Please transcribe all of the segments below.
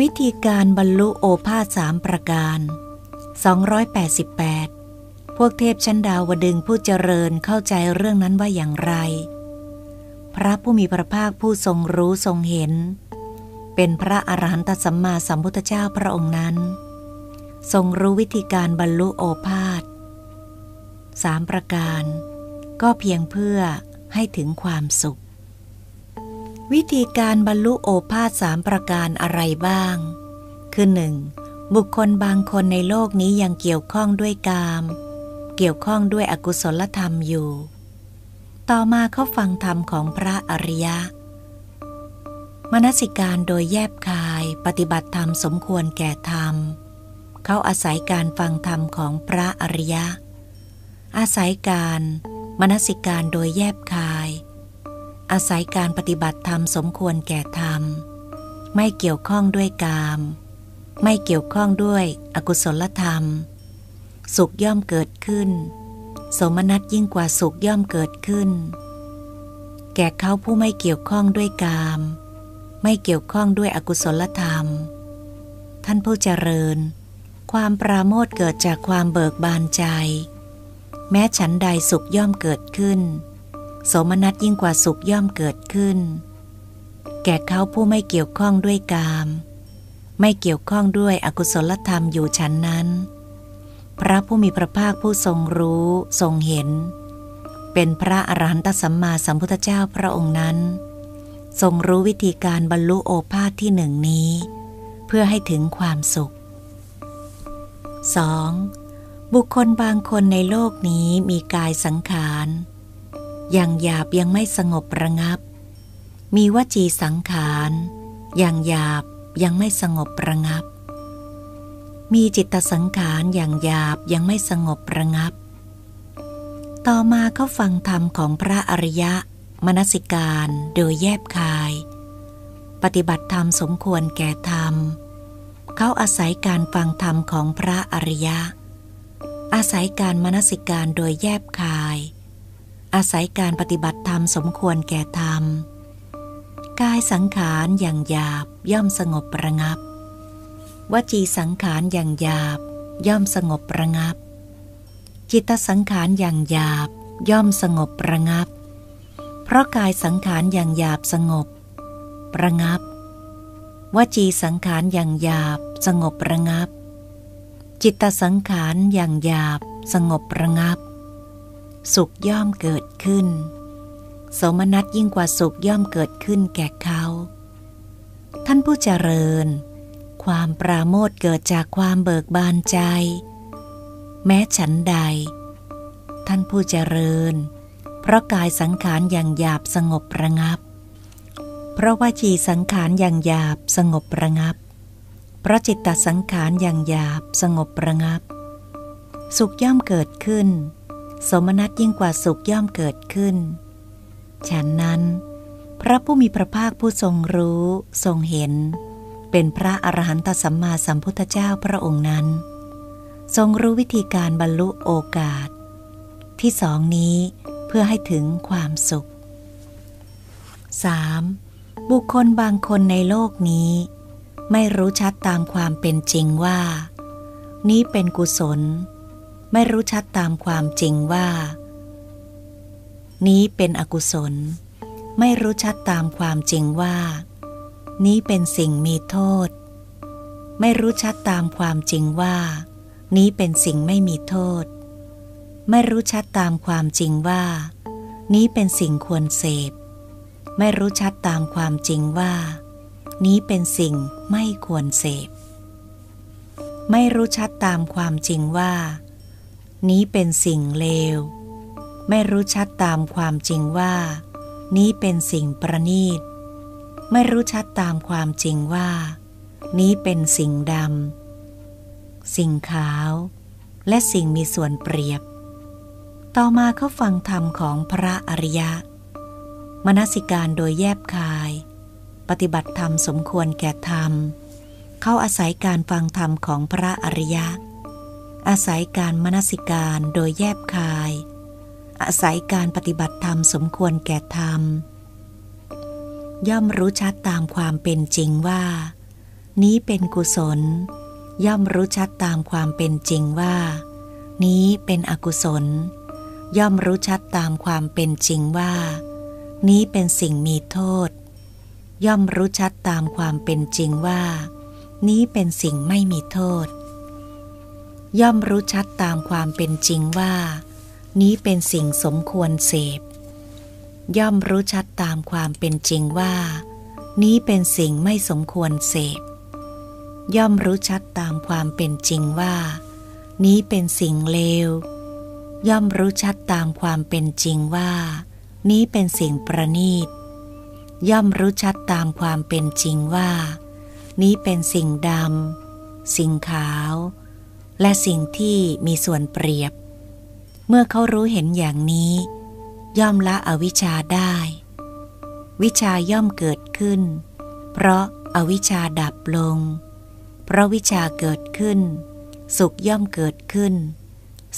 วิธีการบรรลุโอภาสสามประการ 288 พวกเทพชั้นดาวดึงผู้เจริญเข้าใจเรื่องนั้นว่าอย่างไร พระผู้มีพระภาคผู้ทรงรู้ทรงเห็น เป็นพระอรหันตสัมมาสัมพุทธเจ้าพระองค์นั้น ทรงรู้วิธีการบรรลุโอภาสสามประการ ก็เพียงเพื่อให้ถึงความสุข วิธีการบรรลุโอภาสสามประการอะไรบ้าง คือหนึ่งบุคคลบางคนในโลกนี้ยังเกี่ยวข้องด้วยกาม เกี่ยวข้องด้วยอกุศลธรรมอยู่ ต่อมาเขาฟังธรรมของพระอริยะ มนสิการโดยแยบคายปฏิบัติธรรมสมควรแก่ธรรม เขาอาศัยการฟังธรรมของพระอริยะ อาศัยการมนสิการโดยแยบคาย อาศัยการปฏิบัติธรรมสมควรแก่ธรรม ไม่เกี่ยวข้องด้วยกาม ไม่เกี่ยวข้องด้วยอกุศลธรรม สุขย่อมเกิดขึ้น สมนัตยิ่งกว่าสุขย่อมเกิดขึ้น แก่เขาผู้ไม่เกี่ยวข้องด้วยกาม ไม่เกี่ยวข้องด้วยอกุศลธรรม ท่านผู้เจริญ ความปราโมทเกิดจากความเบิกบานใจ แม้ฉันใดสุขย่อมเกิดขึ้น โสมนัสยิ่งกว่าสุขย่อมเกิดขึ้น แก่เขาผู้ไม่เกี่ยวข้องด้วยกาม ไม่เกี่ยวข้องด้วยอกุศลธรรมอยู่ฉันนั้น พระผู้มีพระภาคผู้ทรงรู้ทรงเห็น เป็นพระอรหันตสัมมาสัมพุทธเจ้าพระองค์นั้น ทรงรู้วิธีการบรรลุโอภาษที่หนึ่งนี้ เพื่อให้ถึงความสุข 2. บุคคลบางคนในโลกนี้มีกายสังขาร อย่างหยาบยังไม่สงบระงับ มีวจีสังขารอย่างหยาบยังไม่สงบระงับ มีจิตสังขารอย่างหยาบยังไม่สงบระงับ ต่อมาเขาฟังธรรมของพระอริยะ มนสิการโดยแยบคาย ปฏิบัติธรรมสมควรแก่ธรรม เขาอาศัยการฟังธรรมของพระอริยะ อาศัยการมนสิการโดยแยบคาย อาศัยการปฏิบัติธรรมสมควรแก่ธรรม กายสังขารอย่างหยาบย่อมสงบประงับ วจีสังขารอย่างหยาบ ย่อมสงบประงับ จิตสังขารอย่างหยาบ ย่อมสงบประงับ เพราะกายสังขารอย่างหยาบสงบ ประงับ วจีสังขารอย่างหยาบ สงบประงับ จิตตสังขารอย่างหยาบ สงบประงับ สุขย่อมเกิดขึ้น สมนัตยิ่งกว่าสุขย่อมเกิดขึ้นแก่เขา ท่านผู้เจริญ ความปราโมทเกิดจากความเบิกบานใจ แม้ฉันใด ท่านผู้เจริญ เพราะกายสังขารอย่างหยาบสงบระงับ เพราะว่าจีสังขารอย่างหยาบสงบระงับ เพราะจิตตสังขารอย่างหยาบสงบระงับ สุขย่อมเกิดขึ้น สมนัตยิ่งกว่าสุขย่อมเกิดขึ้น ฉันนั้น พระผู้มีพระภาคผู้ทรงรู้ทรงเห็น เป็นพระอรหันตสัมมาสัมพุทธเจ้าพระองค์นั้น ทรงรู้วิธีการบรรลุโอกาส ที่สองนี้เพื่อให้ถึงความสุข 3. บุคคลบางคนในโลกนี้ ไม่รู้ชัดตามความเป็นจริงว่า นี้เป็นกุศล ไม่รู้ชัดตามความจริงว่า นี้เป็นอกุศล ไม่รู้ชัดตามความจริงว่า นี้เป็นสิ่งมีโทษ ไม่รู้ชัดตามความจริงว่า นี้เป็นสิ่งไม่มีโทษ ไม่รู้ชัดตามความจริงว่า นี้เป็นสิ่งควรเสพ ไม่รู้ชัดตามความจริงว่า นี้เป็นสิ่งไม่ควรเสพ ไม่รู้ชัดตามความจริงว่า นี้เป็นสิ่งเลว ไม่รู้ชัดตามความจริงว่า นี้เป็นสิ่งประณีต ไม่รู้ชัดตามความจริงว่า นี้เป็นสิ่งดำ สิ่งขาว และสิ่งมีส่วนเปรียบ ต่อมาเขาฟังธรรมของพระอริยะ มนสิการโดยแยบคาย ปฏิบัติธรรมสมควรแก่ธรรม เขาอาศัยการฟังธรรมของพระอริยะ อาศัยการมนสิการโดยแยบคาย อาศัยการปฏิบัติธรรมสมควรแก่ธรรม ย่อมรู้ชัดตามความเป็นจริงว่า นี้เป็นกุศล ย่อมรู้ชัดตามความเป็นจริงว่า นี้เป็นอกุศล ย่อมรู้ชัดตามความเป็นจริงว่า นี้เป็นสิ่งมีโทษ ย่อมรู้ชัดตามความเป็นจริงว่า นี้เป็นสิ่งไม่มีโทษ ย่อมรู้ชัดตามความเป็นจริงว่า นี้เป็นสิ่งสมควรเสพ ย่อมรู้ชัดตามความเป็นจริงว่า นี้เป็นสิ่งไม่สมควรเสพ ย่อมรู้ชัดตามความเป็นจริงว่า นี้เป็นสิ่งเลว ย่อมรู้ชัดตามความเป็นจริงว่า นี้เป็นสิ่งประณีต ย่อมรู้ชัดตามความเป็นจริงว่า นี้เป็นสิ่งดำสิ่งขาว และสิ่งที่มีส่วนเปรียบ เมื่อเขารู้เห็นอย่างนี้ ย่อมละอวิชชาได้ วิชาย่อมเกิดขึ้น เพราะอาวิชชาดับลง เพราะวิชาเกิดขึ้น สุขย่อมเกิดขึ้น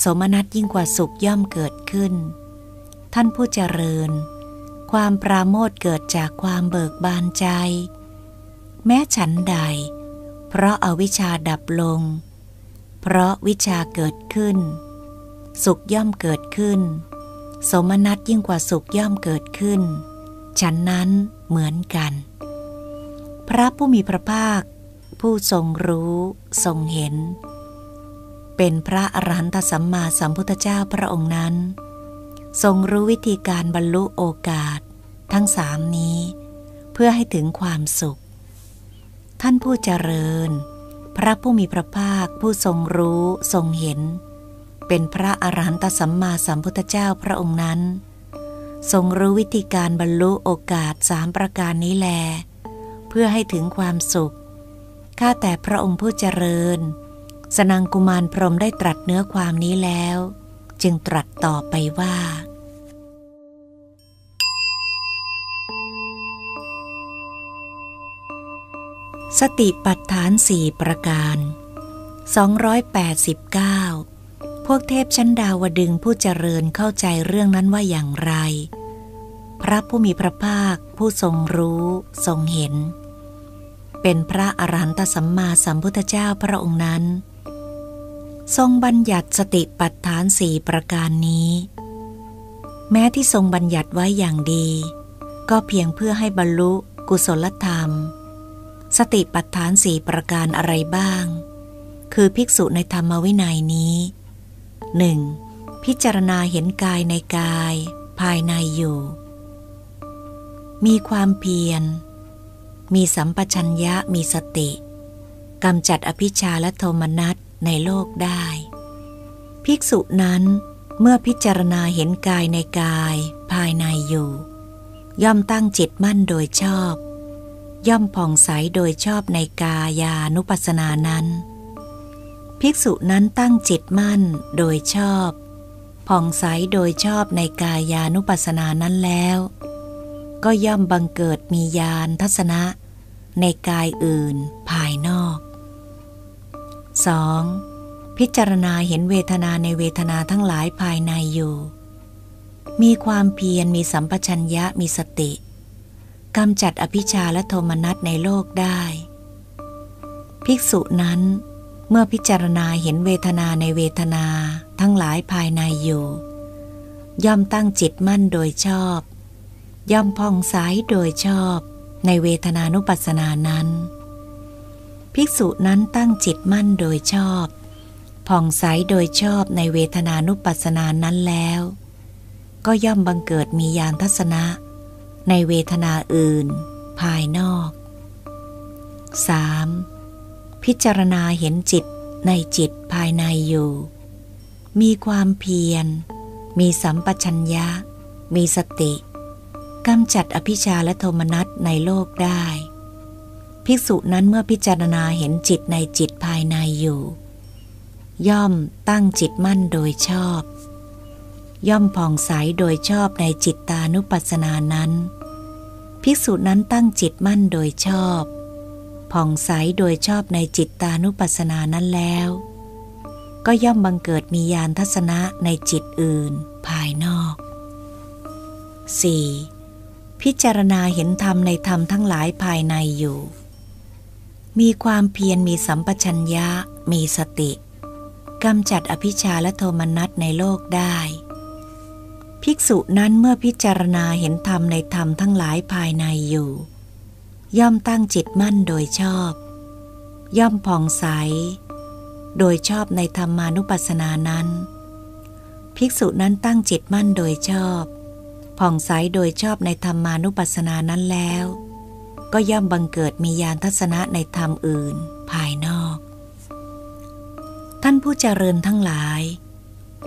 สมนัตยิ่งกว่าสุขย่อมเกิดขึ้น ท่านผู้เจริญ ความปราโมทเกิดจากความเบิกบานใจ แม้ฉันใด เพราะอาวิชาดับลง เพราะวิชาเกิดขึ้น สุขย่อมเกิดขึ้น สมนัตยิ่งกว่าสุขย่อมเกิดขึ้น ฉันนั้นเหมือนกัน พระผู้มีพระภาค ผู้ทรงรู้ทรงเห็น เป็นพระอรหันตสัมมาสัมพุทธเจ้าพระองค์นั้น ทรงรู้วิธีการบรรลุโอกาสทั้งสามนี้ เพื่อให้ถึงความสุข ท่านผู้เจริญ พระผู้มีพระภาคผู้ทรงรู้ทรงเห็น เป็นพระอรหันตสัมมาสัมพุทธเจ้าพระองค์นั้น ทรงรู้วิธีการบรรลุโอกาสสามประการนี้แล เพื่อให้ถึงความสุข ข้าแต่พระองค์ผู้เจริญ สนังกุมารพรมได้ตรัสเนื้อความนี้แล้ว จึงตรัสต่อไปว่า สติปัฏฐานสี่ประการ 289 พวกเทพชั้นดาวดึงผู้เจริญเข้าใจเรื่องนั้นว่าอย่างไร พระผู้มีพระภาคผู้ทรงรู้ทรงเห็น เป็นพระอรหันตสัมมาสัมพุทธเจ้าพระองค์นั้น ทรงบัญญัติสติปัฏฐานสี่ประการนี้ แม้ที่ทรงบัญญัติไว้อย่างดี ก็เพียงเพื่อให้บรรลุกุศลธรรม สติปัฏฐานสี่ประการอะไรบ้าง คือภิกษุในธรรมวินัยนี้ 1. พิจารณาเห็นกายในกาย ภายในอยู่ มีความเพียร มีสัมปชัญญะมีสติกำจัดอภิชาและโทมนัสในโลกได้ ภิกษุนั้นเมื่อพิจารณาเห็นกายในกาย ภายในอยู่ ย่อมตั้งจิตมั่นโดยชอบ ย่อมผ่องใสโดยชอบในกายานุปัสสนานั้น ภิกษุนั้นตั้งจิตมั่นโดยชอบผ่องใสโดยชอบในกายานุปัสสนานั้นแล้ว ก็ย่อมบังเกิดมียานทัศนะ ในกายอื่นภายนอก 2. พิจารณาเห็นเวทนาในเวทนาทั้งหลายภายในอยู่ มีความเพียรมีสัมปชัญญะมีสติ กำจัดอภิชาและโทมนัสในโลกได้ ภิกษุนั้นเมื่อพิจารณาเห็นเวทนาในเวทนาทั้งหลายภายในอยู่ ย่อมตั้งจิตมั่นโดยชอบ ย่อมพ่องใสโดยชอบในเวทนานุปัสสนานั้น ภิกษุนั้นตั้งจิตมั่นโดยชอบผ่องใสโดยชอบในเวทนานุปัสสนานั้นแล้ว ก็ย่อมบังเกิดมียานทัศนะ ในเวทนาอื่น ภายนอก 3. พิจารณาเห็นจิตในจิตภายในอยู่ มีความเพียร มีสัมปชัญญะ มีสติกำจัดอภิชาและโทมนัสในโลกได้ ภิกษุนั้นเมื่อพิจารณาเห็นจิตในจิตภายในอยู่ ย่อมตั้งจิตมั่นโดยชอบ ย่อมผ่องใสโดยชอบในจิตตานุปัสสนานั้น ภิกษุนั้นตั้งจิตมั่นโดยชอบผ่องใสโดยชอบในจิตตานุปัสสนานั้นแล้ว ก็ย่อมบังเกิดมียานทัศนะในจิตอื่นภายนอก 4. พิจารณาเห็นธรรมในธรรมทั้งหลายภายในอยู่ มีความเพียรมีสัมปชัญญะ มีสติกำจัดอภิชาและโทมนัสในโลกได้ ภิกษุนั้นเมื่อพิจารณาเห็นธรรมในธรรมทั้งหลายภายในอยู่ ย่อมตั้งจิตมั่นโดยชอบ ย่อมผ่องใส โดยชอบในธรรมานุปัสสนานั้น ภิกษุนั้นตั้งจิตมั่นโดยชอบ ผ่องใสโดยชอบในธรรมานุปัสสนานั้นแล้ว ก็ย่อมบังเกิดมียานทัศนะในธรรมอื่นภายนอก ท่านผู้เจริญทั้งหลาย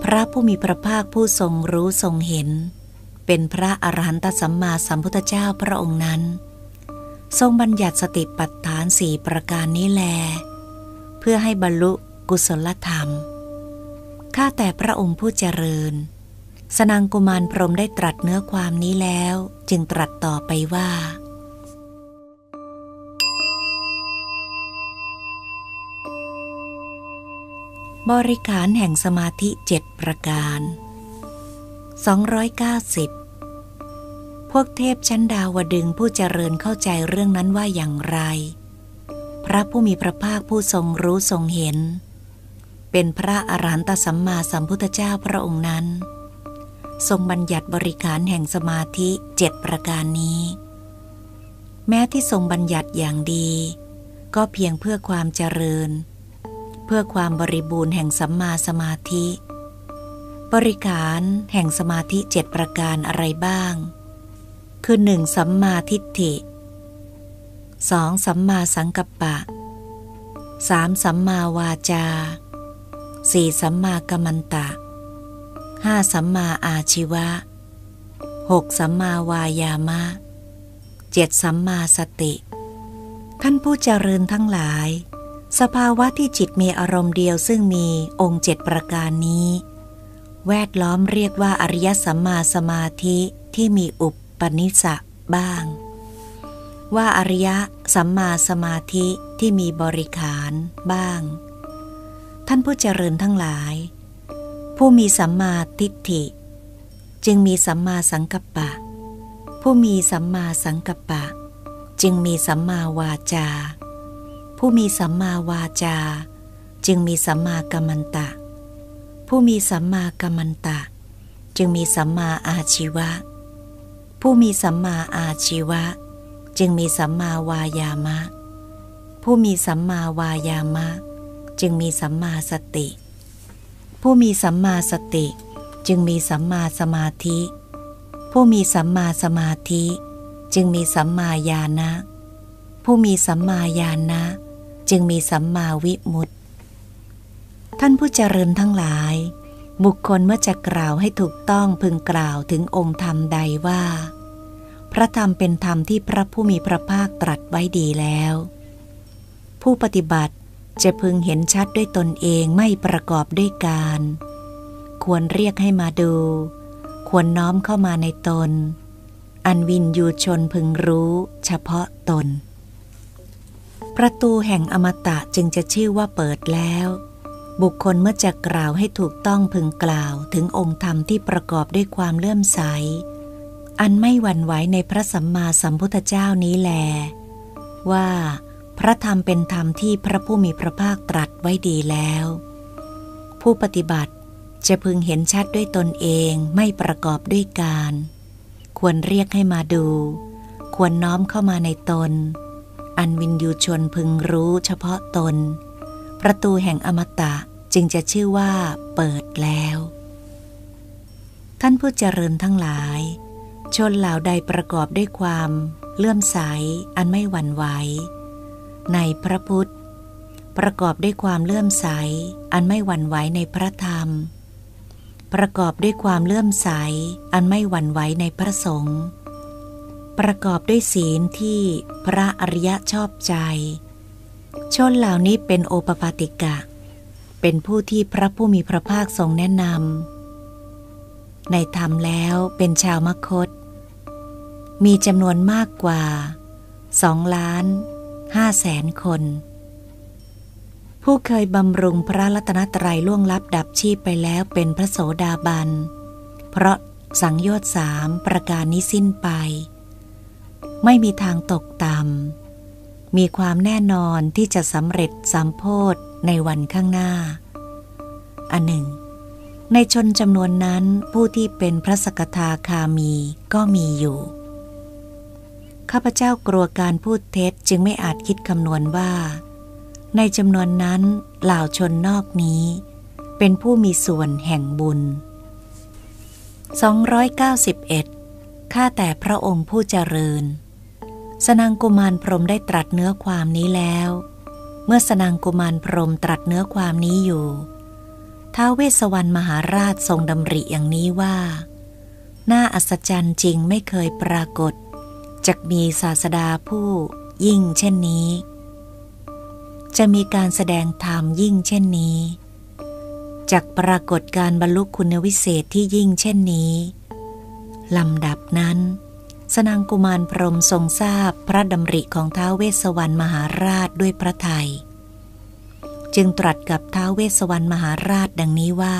พระผู้มีพระภาคผู้ทรงรู้ทรงเห็น เป็นพระอรหันตสัมมาสัมพุทธเจ้าพระองค์นั้น ทรงบัญญัติสติปัฏฐานสี่ประการนี้แล เพื่อให้บรรลุกุศลธรรม ข้าแต่พระองค์ผู้เจริญ สนางกุมารพรมได้ตรัสเนื้อความนี้แล้ว จึงตรัสต่อไปว่า บริขารแห่งสมาธิเจ็ดประการ 290 พวกเทพชั้นดาวดึงผู้เจริญเข้าใจเรื่องนั้นว่าอย่างไร พระผู้มีพระภาคผู้ทรงรู้ทรงเห็น เป็นพระอรหันตสัมมาสัมพุทธเจ้าพระองค์นั้น ทรงบัญญัติบริขารแห่งสมาธิเจ็ดประการนี้ แม้ที่ทรงบัญญัติอย่างดี ก็เพียงเพื่อความเจริญเเพื่อความบริบูรณ์แห่งสัมมาสมาธิ บริการแห่งสมาธิเจ็ดประการอะไรบ้าง คือหนึ่งสัมมาทิฏฐิสองสัมมาสังกัปปะสามสัมมาวาจาสี่สัมมากัมมันตะห้าสัมมาอาชิวะหกสัมมาวายามะเจ็ดสัมมาสติ ท่านผู้เจริญทั้งหลาย สภาวะที่จิตมีอารมณ์เดียวซึ่งมีองค์เจ็ดประการนี้ แวดล้อมเรียกว่าอริยสัมมาสมาธิที่มีอุปปนิสะบ้าง ว่าอริยสัมมาสมาธิที่มีบริขารบ้าง ท่านผู้เจริญทั้งหลาย ผู้มีสัมมาทิฏฐิ จึงมีสัมมาสังกัปปะ ผู้มีสัมมาสังกัปปะ จึงมีสัมมาวาจา ผู้มีสัมมาวาจา จึงมีสัมมากัมมันตะ ผู้มีสัมมากัมมันตะ จึงมีสัมมาอาชีวะ ผู้มีสัมมาอาชีวะ จึงมีสัมมาวายามะ ผู้มีสัมมาวายามะ จึงมีสัมมาสติ ผู้มีสัมมาสติ จึงมีสัมมาสมาธิ ผู้มีสัมมาสมาธิ จึงมีสัมมาญาณะผู้มีสัมมาญาณะ จึงมีสัมมาวิมุตติ ท่านผู้เจริญทั้งหลาย บุคคลเมื่อจะกล่าวให้ถูกต้องพึงกล่าวถึงองค์ธรรมใดว่า พระธรรมเป็นธรรมที่พระผู้มีพระภาคตรัสไว้ดีแล้ว ผู้ปฏิบัติจะพึงเห็นชัดด้วยตนเองไม่ประกอบด้วยการ ควรเรียกให้มาดู ควรน้อมเข้ามาในตน อันวินยูชนพึงรู้เฉพาะตน ประตูแห่งอมตะจึงจะชื่อว่าเปิดแล้ว บุคคลเมื่อจะกล่าวให้ถูกต้องพึงกล่าวถึงองค์ธรรมที่ประกอบด้วยความเลื่อมใส อันไม่หวั่นไหวในพระสัมมาสัมพุทธเจ้านี้แล ว่า พระธรรมเป็นธรรมที่พระผู้มีพระภาคตรัสไว้ดีแล้ว ผู้ปฏิบัติจะพึงเห็นชัดด้วยตนเองไม่ประกอบด้วยการ ควรเรียกให้มาดู ควรน้อมเข้ามาในตน อันวินยูชนพึงรู้เฉพาะตน ประตูแห่งอมตะจึงจะชื่อว่าเปิดแล้ว ท่านผู้เจริญทั้งหลาย ชนเหล่าใดประกอบด้วยความเลื่อมใสอันไม่หวั่นไหวในพระพุทธ ประกอบด้วยความเลื่อมใส อันไม่หวั่นไหวในพระธรรม ประกอบด้วยความเลื่อมใส อันไม่หวั่นไหวในพระสงฆ์ ประกอบด้วยศีลที่พระอริยะชอบใจ ชนเหล่านี้เป็นโอปปาติกะ เป็นผู้ที่พระผู้มีพระภาคทรงแนะนำ ในธรรมแล้วเป็นชาวมคต มีจำนวนมากกว่าสองล้านห้าแสนคน ผู้เคยบำรุงพระรัตนตรัยล่วงลับดับชีพไปแล้วเป็นพระโสดาบัน เพราะสังโยชน์สามประการนี้สิ้นไป ไม่มีทางตกต่ำมีความแน่นอนที่จะสำเร็จสามโพธในวันข้างหน้า อันหนึ่ง ในชนจำนวนนั้นผู้ที่เป็นพระสกทาคามีก็มีอยู่ ข้าพเจ้ากลัวการพูดเท็จจึงไม่อาจคิดคำนวณว่า ในจำนวนนั้นเหล่าชนนอกนี้ เป็นผู้มีส่วนแห่งบุญ 291 ข้าแต่พระองค์ผู้เจริญ สนางกุมารพรมได้ตรัสเนื้อความนี้แล้ว เมื่อสนางกุมารพรมตรัสเนื้อความนี้อยู่ท้าวเวสสวรรณมหาราชทรงดำริอย่างนี้ว่า น่าอัศจรรย์จริงไม่เคยปรากฏจะมีศาสดาผู้ยิ่งเช่นนี้ จะมีการแสดงธรรมยิ่งเช่นนี้จากปรากฏการบรรลุคุณวิเศษที่ยิ่งเช่นนี้ลำดับนั้น สนางกุมารพรมทรงทราบพระดำริของท้าวเวสสวรรณมหาราชด้วยพระไทย จึงตรัสกับท้าวเวสสวรรณมหาราชดังนี้ว่า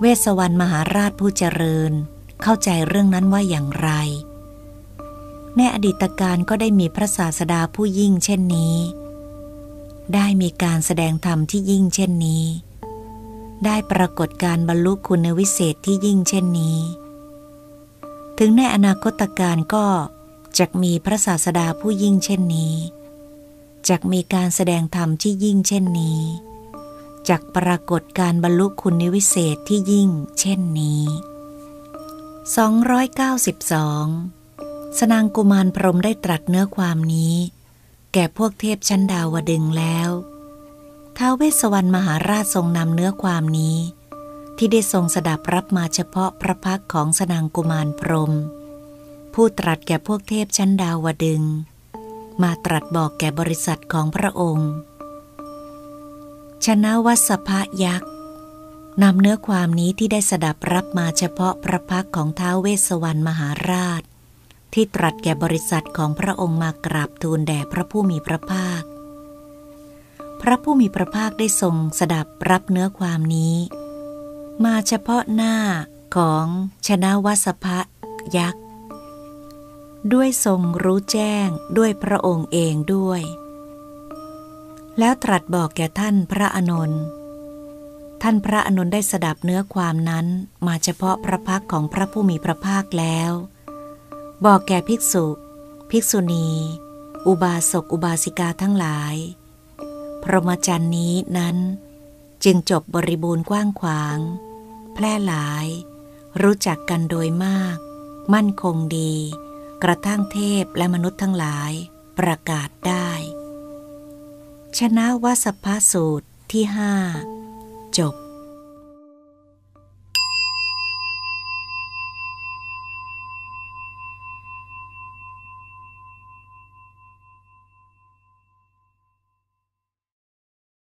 เวสสวรรณมหาราชผู้เจริญ เข้าใจเรื่องนั้นว่าอย่างไร ในอดีตการก็ได้มีพระศาสดาผู้ยิ่งเช่นนี้ ได้มีการแสดงธรรมที่ยิ่งเช่นนี้ ได้ปรากฏการบรรลุคุณวิเศษที่ยิ่งเช่นนี้ ถึงในอนาคตการก็จะมีพระศาสดาผู้ยิ่งเช่นนี้จะมีการแสดงธรรมที่ยิ่งเช่นนี้จักปรากฏการบรรลุคุณวิเศษที่ยิ่งเช่นนี้ 292 สนางกุมารพรมได้ตรัสเนื้อความนี้ แก่พวกเทพชั้นดาวดึงแล้วท้าวเวสสวรรณมหาราชทรงนำเนื้อความนี้ ที่ได้ทรงสดับรับมาเฉพาะพระพักของสนางกุมารพรม ผู้ตรัสแก่พวกเทพชั้นดาวดึง มาตรัสบอกแก่บริษัทของพระองค์ ชนะวัสภะยักษ์นำเนื้อความนี้ที่ได้สดับรับมาเฉพาะพระพักของท้าวเวสสวรรณมหาราช ที่ตรัสแก่บริษัทของพระองค์มากราบทูลแด่พระผู้มีพระภาค พระผู้มีพระภาคได้ทรงสดับรับเนื้อความนี้ มาเฉพาะหน้าของชนะวัสภะยักษ์ ด้วยทรงรู้แจ้งด้วยพระองค์เองด้วย แล้วตรัสบอกแก่ท่านพระอนนท์ท่านพระอนนท์ได้สดับเนื้อความนั้นมาเฉพาะพระพักของพระผู้มีพระภาคแล้ว บอกแก่ภิกษุ ภิกษุณี อุบาสกอุบาสิกาทั้งหลาย พรหมจรรย์นี้นั้น จึงจบบริบูรณ์กว้างขวาง แพร่หลาย รู้จักกันโดยมาก มั่นคงดี กระทั่งเทพและมนุษย์ทั้งหลายประกาศได้ ชนะวสพสูตรที่ห้าจบ